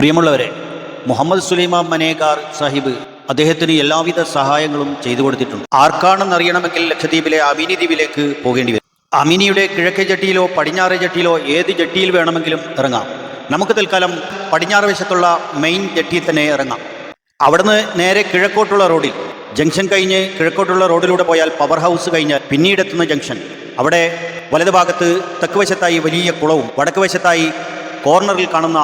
പ്രിയമുള്ളവരെ മുഹമ്മദ് സുലൈമാൻ മനേകാർ സാഹിബ് അദ്ദേഹത്തിന് എല്ലാവിധ സഹായങ്ങളും ചെയ്തു കൊടുത്തിട്ടുണ്ട്. ആർക്കാണെന്നറിയണമെങ്കിൽ ലക്ഷദ്വീപിലെ അമിനി ദ്വീപിലേക്ക് പോകേണ്ടി വരും. അമിനിയുടെ കിഴക്കേ ജട്ടിയിലോ പടിഞ്ഞാറേ ജട്ടിയിലോ ഏത് ജട്ടിയിൽ വേണമെങ്കിലും ഇറങ്ങാം. നമുക്ക് തൽക്കാലം പടിഞ്ഞാറ് വശത്തുള്ള മെയിൻ ജട്ടിയിൽ തന്നെ ഇറങ്ങാം. അവിടുന്ന് നേരെ കിഴക്കോട്ടുള്ള റോഡിൽ ജംഗ്ഷൻ കഴിഞ്ഞ് കിഴക്കോട്ടുള്ള റോഡിലൂടെ പോയാൽ പവർ ഹൗസ് കഴിഞ്ഞാൽ പിന്നീടെത്തുന്ന ജംഗ്ഷൻ. അവിടെ വലതു ഭാഗത്ത് തെക്ക് വശത്തായി വലിയ കുളവും വടക്ക് വശത്തായി കോർണറിൽ കാണുന്ന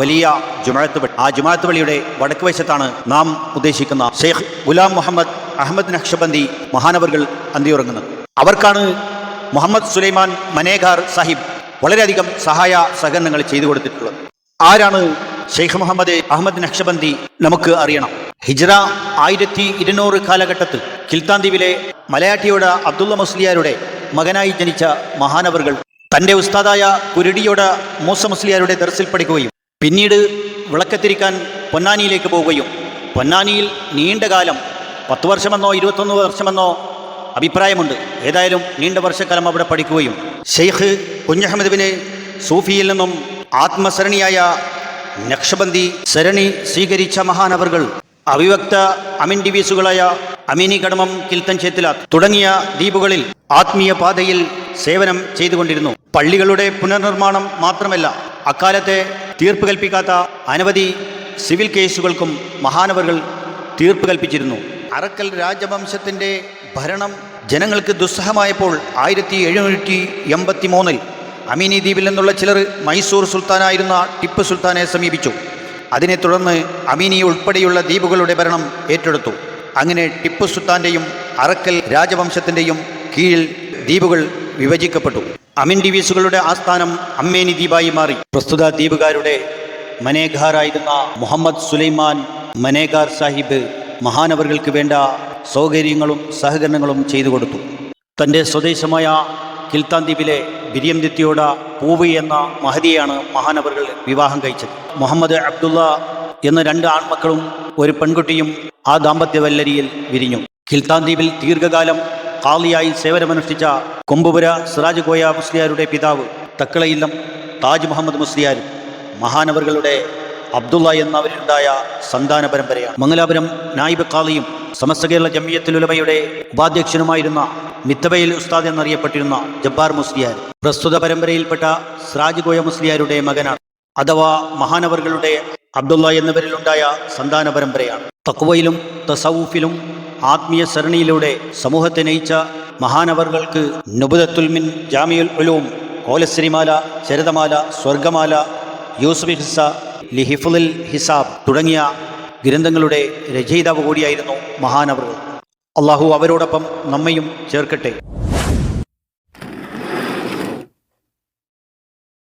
വലിയ ജുമാഅത്ത് പള്ളി ആ ജുമാഅത്ത് പള്ളിയുടെ വടക്ക് വശത്താണ് നാം ഉദ്ദേശിക്കുന്ന ഷെയ്ഖ് ഗുലാം മുഹമ്മദ് അഹമ്മദ് നക്ഷബന്ദി മഹാനവറുകൾ അന്തിയുറങ്ങുന്നത്. അവർക്കാണ് മുഹമ്മദ് സുലൈമാൻ മനേഗാർ സാഹിബ് വളരെയധികം സഹായ സഹകരണങ്ങൾ ചെയ്തു കൊടുത്തിട്ടുള്ളത്. ആരാണ് ഷെയ്ഖ് മുഹമ്മദ് അഹമ്മദ് നക്ഷബന്ദി നമുക്ക് അറിയണം. ഹിജ്റ ആയിരത്തി ഇരുന്നൂറ് കാലഘട്ടത്തിൽ കിൽത്താൻ ദ്വീപിലെ മലയാട്ടിയോട് അബ്ദുള്ള മുസ്ലിയാരുടെ മകനായി ജനിച്ച മഹാനവറുകൾ തന്റെ ഉസ്താദായ കുരുടിയോട് മൂസ മുസ്ലിയാരുടെ ദർസിൽ പഠിക്കുകയും പിന്നീട് വിളക്കത്തിരിക്കാൻ പൊന്നാനിയിലേക്ക് പോവുകയും പൊന്നാനിയിൽ നീണ്ട കാലം പത്ത് വർഷമെന്നോ ഇരുപത്തൊന്ന് വർഷമെന്നോ അഭിപ്രായമുണ്ട്. ഏതായാലും നീണ്ട വർഷക്കാലം അവിടെ പഠിക്കുകയും ഷെയ്ഖ് കുഞ്ഞഹമ്മദ് ബിന് സൂഫിയിൽ നിന്നും ആത്മസരണിയായ നക്ഷബന്ദി സരണി സ്വീകരിച്ച മഹാനവറുകൾ അവിവക്ത അമിൻ ഡിവീസുകളായ അമിനി കടമം കിൽത്തൻ ചേത്തില തുടങ്ങിയ ദ്വീപുകളിൽ ആത്മീയ പാതയിൽ സേവനം ചെയ്തുകൊണ്ടിരുന്നു. പള്ളികളുടെ പുനർനിർമ്മാണം മാത്രമല്ല അക്കാലത്തെ തീർപ്പ് കൽപ്പിക്കാത്ത അനവധി സിവിൽ കേസുകൾക്കും മഹാനവറുകൾ തീർപ്പ് കൽപ്പിച്ചിരുന്നു. അറക്കൽ രാജവംശത്തിന്റെ ഭരണം ജനങ്ങൾക്ക് ദുസ്സഹമായപ്പോൾ ആയിരത്തി എഴുന്നൂറ്റി എൺപത്തി മൂന്നിൽ അമീനി ദ്വീപിൽ നിന്നുള്ള ചിലർ മൈസൂർ സുൽത്താനായിരുന്ന ടിപ്പു സുൽത്താനെ സമീപിച്ചു. അതിനെ തുടർന്ന് അമീനി ഉൾപ്പെടെയുള്ള ദ്വീപുകളുടെ ഭരണം ഏറ്റെടുത്തു. അങ്ങനെ ടിപ്പു സുൽത്താന്റെയും അറക്കൽ രാജവംശത്തിന്റെയും കീഴിൽ ദ്വീപുകൾ വിഭജിക്കപ്പെട്ടു. അമിൻ ഡിവീസുകളുടെ ആസ്ഥാനം അമ്മേനി ദ്വീപായി മാറി. പ്രസ്തുത ദ്വീപുകാരുടെ മനേഖാറായിരുന്ന മുഹമ്മദ് സുലൈമാൻ മനേഖാർ സാഹിബ് മഹാനവറുകൾക്ക് വേണ്ട സൗകര്യങ്ങളും സഹകരണങ്ങളും ചെയ്തു കൊടുത്തു. തന്റെ സ്വദേശമായ കിൽത്താൻ ദ്വീപിലെ ബിരിയം ദിത്തിയോട പൂവ് എന്ന മഹതിയാണ് മഹാനവറുകൾ വിവാഹം കഴിച്ചത്. മുഹമ്മദ് അബ്ദുള്ള എന്ന രണ്ട് ആൺമക്കളും ഒരു പെൺകുട്ടിയും ആ ദാമ്പത്യ വല്ലരിയിൽ വിരിഞ്ഞു. കിൽത്താൻ ദ്വീപിൽ ദീർഘകാലം കാളിയായി സേവനമനുഷ്ഠിച്ച കൊമ്പുപുര സിറാജ് കോയ മുസ്ലിയാരുടെ പിതാവ് തക്കളയില്ലം താജ് മുഹമ്മദ് മുസ്ലിയാർ മഹാനവറുകളുടെ അബ്ദുള്ള എന്നവരുണ്ടായ സന്താന പരമ്പരയാണ്. മംഗലാപുരം നായിബ് കാളിയും സമസ്ത കേരള ജമിയത്തുലുലമയുടെ ഉപാധ്യക്ഷനുമായിരുന്ന മിത്തബയിൽ ഉസ്താദ് എന്നറിയപ്പെട്ടിരുന്ന ജബ്ബാർ മുസ്ലിയാർ പ്രസ്തുത പരമ്പരയിൽപ്പെട്ട സിറാജ് കോയ മുസ്ലിയാരുടെ മകനാണ്. അഥവാ മഹാനവറുകളുടെ അബ്ദുള്ള എന്നിവരിലുണ്ടായ സന്താന പരമ്പരയാണ്. തക്വയിലും തസൌഫിലും ആത്മീയ സരണിയിലൂടെ സമൂഹത്തെ നയിച്ച മഹാനവറുകൾക്ക് നുബുദത്തുൽമിൻ ജാമിയുൽ ഉലൂം കോലശ്രീമാല ചരിതമാല സ്വർഗമാല യൂസുഫ് ഹിസ ലിഹിഫുൽ ഹിസാബ് തുടങ്ങിയ ഗ്രന്ഥങ്ങളുടെ രചയിതാവ് കൂടിയായിരുന്നു മഹാനവറുകൾ. അള്ളാഹു അവരോടൊപ്പം നമ്മയും ചേർക്കട്ടെ.